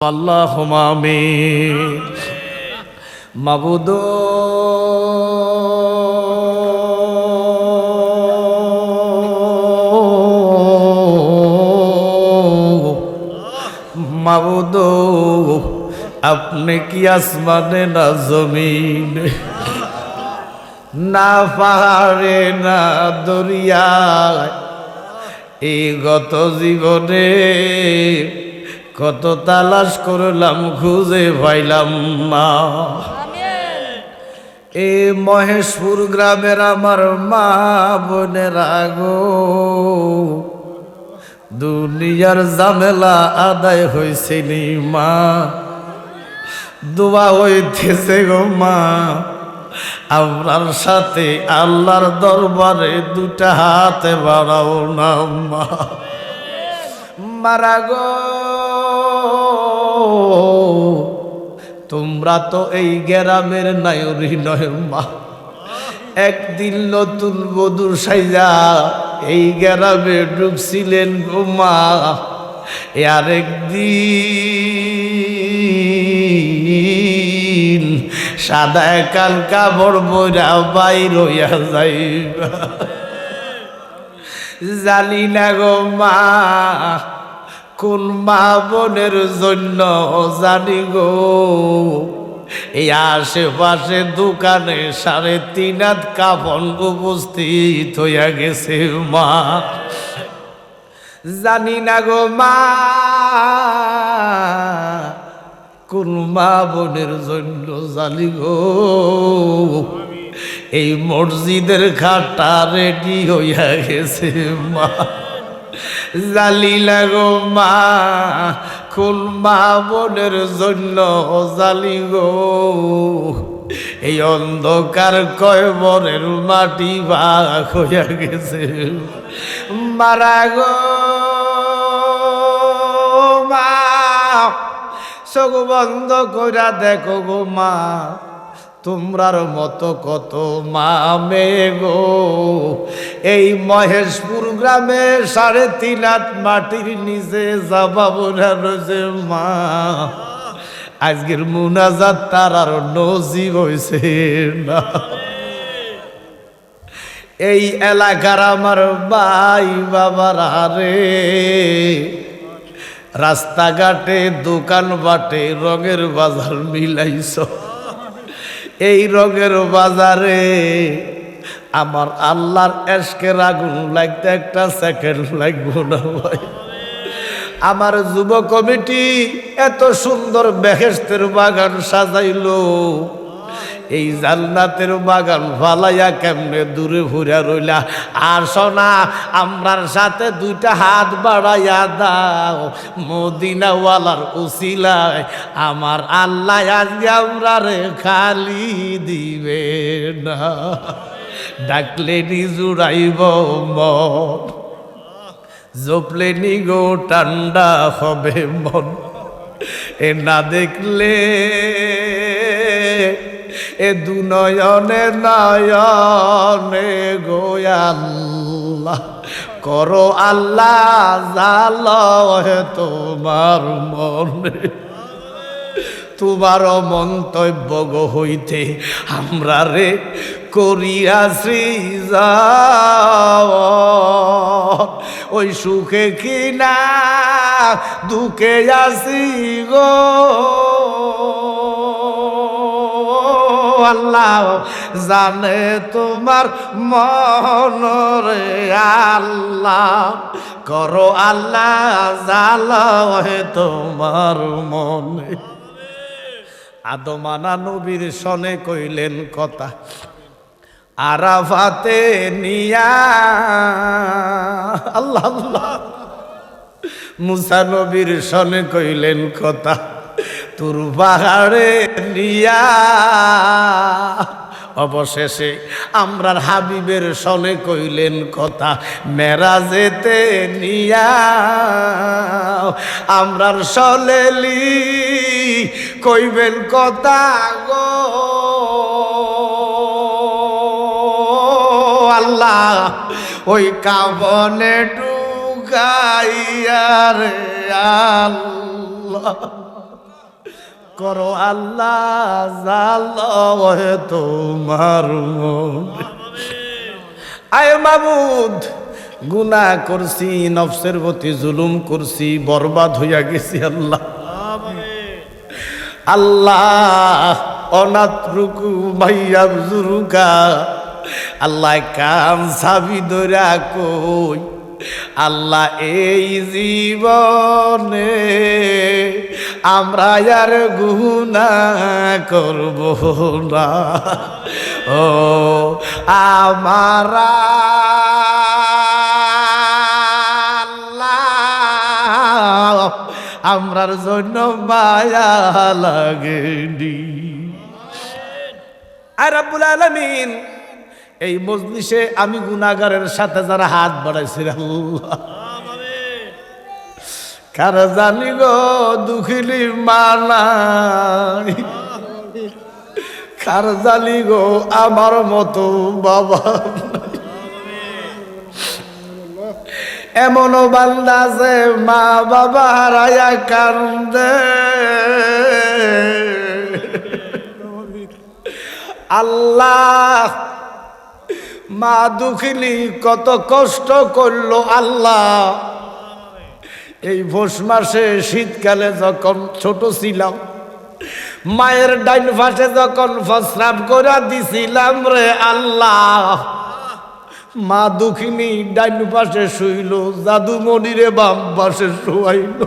আল্লাহ আমিন। মাবুদ। মাবুদ, আপনি কি আসমানে না জমিন? না পাহাড়ে, না দরিয়ায়। এই গত জীবনে কত তালাশ করলাম, খুঁজে পাইলাম মা এ মহেশপুর গ্রামের আমার মা বোনেরা গো, দুনিয়ার জামেলা আদায় হয়েছে নি মা। দোয়া হইতেছে গো মা আপনার সাথে আল্লাহর দরবারে দুটা হাতে বাড়াও না মা। মারা গো। তোমরা তো এই গ্রামের নায়রি নয় মা। একদিন নতুন বধুর সাইজা এই গ্রামে ডুবছিলেন গো মা। আর একদিন সাদা কাল কাপড় বইরা বাইর হইয়া যাইবা। জানি না গো মা কোন মা বোনের জন্য জানি গো? এই আশেপাশে দোকানে সাড়ে তিন হাত কাপন উপস্থিত হইয়া গেছে মা। জানি না গো মা, কোন মা বোনের জন্য জানি গো? এই মসজিদের খাটা রেডি হইয়া গেছে মা। জালি লাগো মা কোন মা বোনের জন্য জালি গো। এই অন্ধকার কয়বরের মাটি ভাগ হইয়া গেছে। মারা গো মা, চোখ বন্ধ কইরা দেখো গো মা। তোমরার মতো কত মামে গো? এই মহেশপুর গ্রামে সাড়ে তিন হাত মাটির নিচে যাবা বোনা রয়েছে মা। আজকের মুনাজাত তার আর নজিব হয়েছে না। এই এলাকার আমার ভাই বাবার রে। রাস্তাঘাটে দোকান বাটে, রঙের বাজার মিলাইছ। এই রঙের বাজারে আমার আল্লাহর এসকের আগুন লাগতে একটা সেকেন্ড লাগবো না ভাই। আমার যুব কমিটি এত সুন্দর বেহেস্তের বাগান সাজাইলো। এই জান্নাতের বাগান ফালাইয়া কেমনে দূরে ঘুরে রইলা? আর সোনা আমরার সাথে দুইটা হাত বাড়াইয়া দাও। মদিনাওয়ালার উসিলায় আমার আল্লাহ আজকে আমরা রে খালি দিবে না। ডাকলে নিজুরাইব মন, জপলে নিগো ঠান্ডা হবে মন। এ না দেখলে এ দু নয়নে নয়নে গোয়াল্লাহ করো আল্লাহ জাল তোমার মনে। তোমার মন্তব্য গো হইতে আমরা রে করিয়াছি ওই সুখে কিনা দুঃখে আসি গো। আল্লাহ, জানে তোমার মনরে আল্লাহ। করো আল্লাহ জাল তোমার মনে। আদমানা নবীর সনে কইলেন কথা, আরাফাতে নিয়া। আল্লাহ আল্লাহ। মুসা নবীর সনে কইলেন কথা তোর পাহাড়ে নিয়া অবশেষে আমরার হাবিবের সনে কইলেন কথা, মেরাজেতে নিয়া আমরার সলেলি কইবেন কথা গো। আল্লাহ, ওই কাবনে ডুগাইয়া রে আল্লাহ। করো আল্লাহ, জাল তোমার আয় মাবুদ গুনা করছি, নফসের প্রতি জুলুম করছি, বরবাদ হইয়া গেছি আল্লাহ। আল্লাহ অনাথ রুকু ভাইয়া জুরুকা আল্লাহ কান সাবি দৈরা কই আল্লাহ এই জীবনে আমরা আর গুনা করব না। ও আমারা আমরার জন্য মায়া লাগেনি। আর রাব্বুল আলামিন। এই মজলিসে আমি গুনাগারের সাথে যারা হাত বাড়াইছি কার জানি গো দুখিলি মানাই কার জানি গো আমার মতো বাবা এমনও বান্দা যে মা বাবা হারায়া কান্দে। আল্লাহ মা দুখিনী কত কষ্ট করল আল্লাহ। এই পৌষ মাসে শীতকালে যখন ছোট ছিলাম, মায়ের ডাইন পাশে যখন প্রস্রাব করে দিছিলাম রে আল্লাহ। মা দুখিনী ডাইন পাশে শুইল, জাদুমণিরে বাম পাশে শুয়াইল।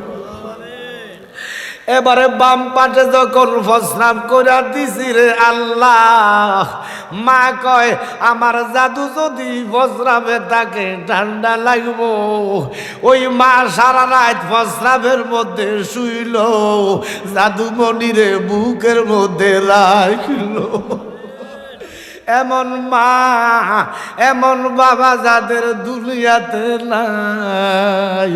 এবারে বাম পাটে যখন প্রস্রাব করে দিছি রে আল্লাহ, মা কয়, আমার জাদু যদি প্রস্রাবে তাকে ঠান্ডা লাগবো। ওই মা সারা রাত প্রস্রাবের মধ্যে শুইল জাদুমণিরে বুকের মধ্যে রাখল। এমন মা, এমন বাবা যাদের দুনিয়াতে নাই।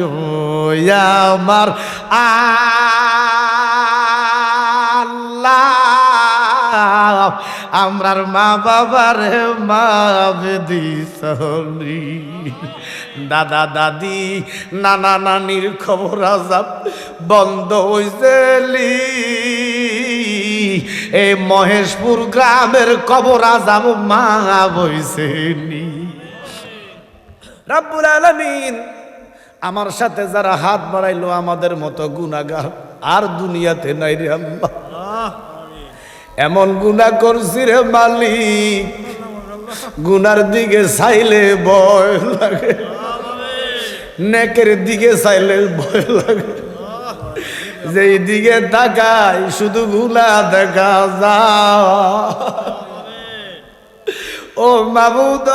আমার আল্লাহ আমরার মা বাবার মা বেদি সহলি দাদা, দাদি, নানা নানির খবর আজাব বন্ধ হইছেলি এই মহেশপুর গ্রামের কবর আজাব মা বইছেনি রাব্বুল আলামিন, আমার সাথে যারা হাত বাড়াইলো আমাদের মতো গুনাগার আর দুনিয়াতে নাই রে আল্লাহ। এমন গুণা করছি রে মালিক। গুনার দিকে চাইলে ভয় লাগে। নেকের দিকে চাইলে ভয় লাগে। যেই দিকে তাকাই, শুধু গুলা দেখা যা ও মাবুদ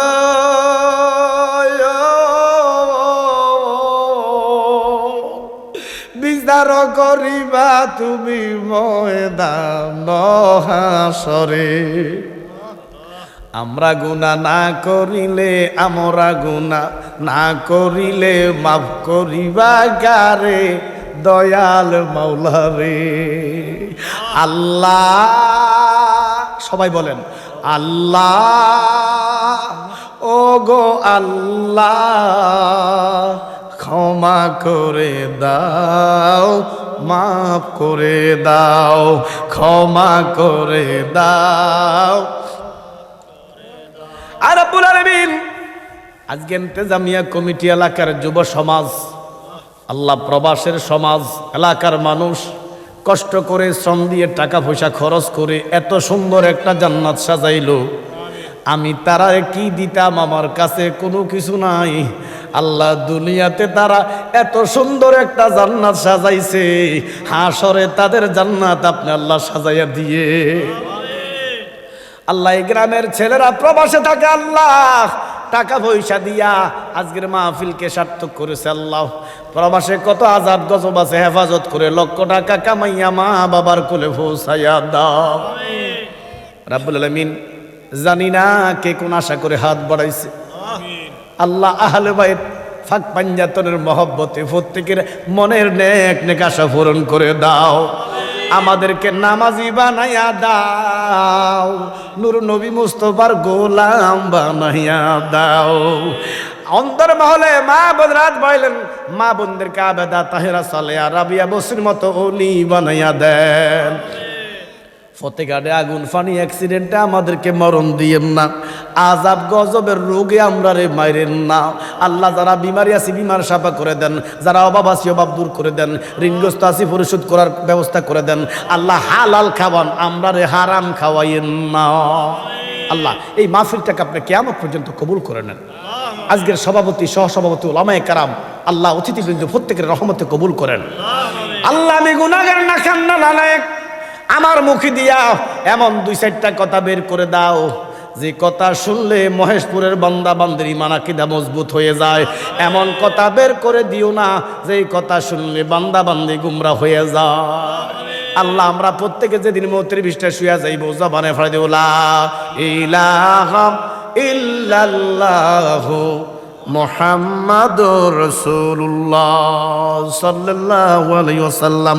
বিচার করিবা তুমি ময়দান হাসরে আমরা গুণা না করিলে, আমরা গুণা না করিলে মাফ করিবা গারে দয়াল মাওলারে আল্লাহ, সবাই বলেন, আল্লাহ ও গো আল্লাহ ক্ষমা করে দাও, মাফ করে দাও, ক্ষমা করে দাও। আর আব্বুল আলমিন। আজকে ইন্তেজামিয়া কমিটি এলাকার যুব সমাজ, আল্লাহ প্রবাসের সমাজ, এলাকার মানুষ, কষ্ট করে শ্রম দিয়ে টাকা পয়সা খরচ করে এত সুন্দর একটা জান্নাত সাজাইল। আমি তারা কি দিতাম আমার কাছে কোনো কিছু নাই। আল্লাহ দুনিয়াতে তারা এত সুন্দর একটা জান্নাত সাজাইছে। হাসরে তাদের জান্নাত আপনি আল্লাহ সাজাইয়া দিয়ে। আল্লাহ এই গ্রামের ছেলেরা প্রবাসে থাকে আল্লাহ টাকা পয়সা দিয়া আজকের মাহফিলকে সার্থক করেছে আল্লাহ। প্রবাসে কত আজাদ গজব আছে হেফাজত করে লক্ষ টাকা কামাইয়া মা বাবার কোলে পৌঁছাইয়া দাও। রাব্বুল আলামিন জানি না কে কোন আশা করে হাত বাড়াইছে। আল্লাহ আহলে বাইত ফাঁক পাঞ্জাতনের মহব্বতে প্রত্যেকের মনের নেক নেক আশা পূরণ করে দাও। আমাদেরকে নামাজি বানাইয়া দাও, নূর নবী মুস্তফার গোলাম বানাইয়া দাও। অন্তর মহলে মা বোন রাত বাইলেন, মা বোনদেরকে আবেদা তাহেরা সালেয়া রাবিয়া বসির মতো অলি বানাইয়া দেন। ফতেঘাটে আগুন ফানি অ্যাক্সিডেন্টে আমাদেরকে মরণ দিয়েন না। আজাব গজবের রোগে আমরা রে মাইরেন না। আল্লাহ যারা বিমারি আছি, বিমার সাফা করে দেন। যারা অভাব আছি, অভাব দূর করে দেন। ঋণগ্রস্ত আছি, পরিশোধ করার ব্যবস্থা করে দেন। আল্লাহ হালাল খাওয়ান, আমরা রে হারাম খাওয়াইয়েন না। আল্লাহ, এই মাহফিলটাকে আপনি কেমন পর্যন্ত কবুল করে নেন। আজকের সভাপতি, সহসভাপতি ওলামায় কারাম, আল্লাহ অতিথিবৃন্দ প্রত্যেকের রহমতে কবুল করেন। আল্লাহ আমি গুনাগার না কান্না নালায়ক আমার মুখে দিয়া এমন দুই চারটা কথা বের করে দাও। যে কথা শুনলে মহেশপুরের বান্দা বান্দির ইমানাকিদা মজবুত হয়ে যায়। এমন কথা বের করে দিও না যে কথা শুনলে বান্দা বান্দি গুমরা হয়ে যায়। আল্লাহ, আমরা প্রত্যেকে যেদিন মৌত্রী বিষ্টা শুয়া যাইব, জবানে ফেলে দেব, লা ইলাহা ইল্লাল্লাহ মোহাম্মদুর রসুল্লাহ সাল্লাল্লাহু আলাইহি ওয়াসাল্লাম।